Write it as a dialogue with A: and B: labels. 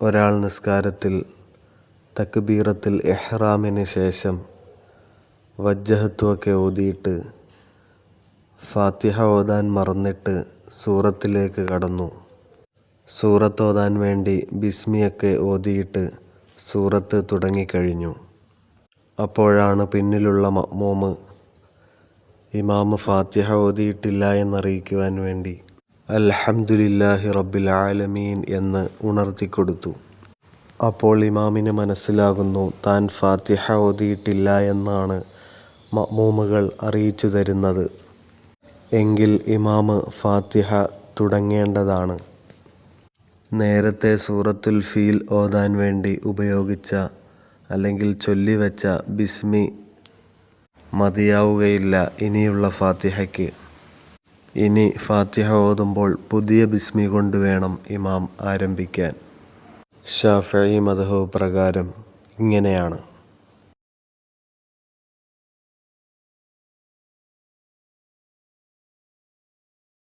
A: ഒരാൾ നിസ്കാരത്തിൽ തക്ബീറത്തിൽ എഹ്റാമിന് ശേഷം വജ്ജഹത്വമൊക്കെ ഓതിയിട്ട് ഫാത്തിഹ ഓതാൻ മറന്നിട്ട് സൂറത്തിലേക്ക് കടന്നു. സൂറത്ത് ഓതാൻ വേണ്ടി ബിസ്മിയൊക്കെ ഓതിയിട്ട് സൂറത്ത് തുടങ്ങിക്കഴിഞ്ഞു. അപ്പോഴാണ് പിന്നിലുള്ള മമ്മൂമ് ഇമാമ് ഫാത്തിഹ ഓതിയിട്ടില്ല എന്നറിയിക്കുവാൻ വേണ്ടി അൽഹംദുലില്ലാഹി റബ്ബിൽ ആലമീൻ എന്ന് ഉണർത്തിക്കൊടുത്തു. അപ്പോൾ ഇമാമിന് മനസ്സിലാകുന്നു താൻ ഫാത്തിഹ ഓതിയിട്ടില്ല എന്നാണ് മമ്മൂമുകൾ അറിയിച്ചു തരുന്നത്. എങ്കിൽ ഇമാമ് ഫാത്തിഹ തുടങ്ങേണ്ടതാണ്. നേരത്തെ സൂറത്തുൽ ഫീൽ ഓതാൻ വേണ്ടി ഉപയോഗിച്ച അല്ലെങ്കിൽ ചൊല്ലിവെച്ച ബിസ്മി മതിയാവുകയില്ല ഇനിയുള്ള ഫാത്തിഹയ്ക്ക്. ഇനി ഫാത്തിഹ ഓതുമ്പോൾ പുതിയ ബിസ്മി കൊണ്ട് വേണം ഇമാം ആരംഭിക്കാൻ. ഷാഫി മദ്ഹബ് പ്രകാരം ഇങ്ങനെയാണ്.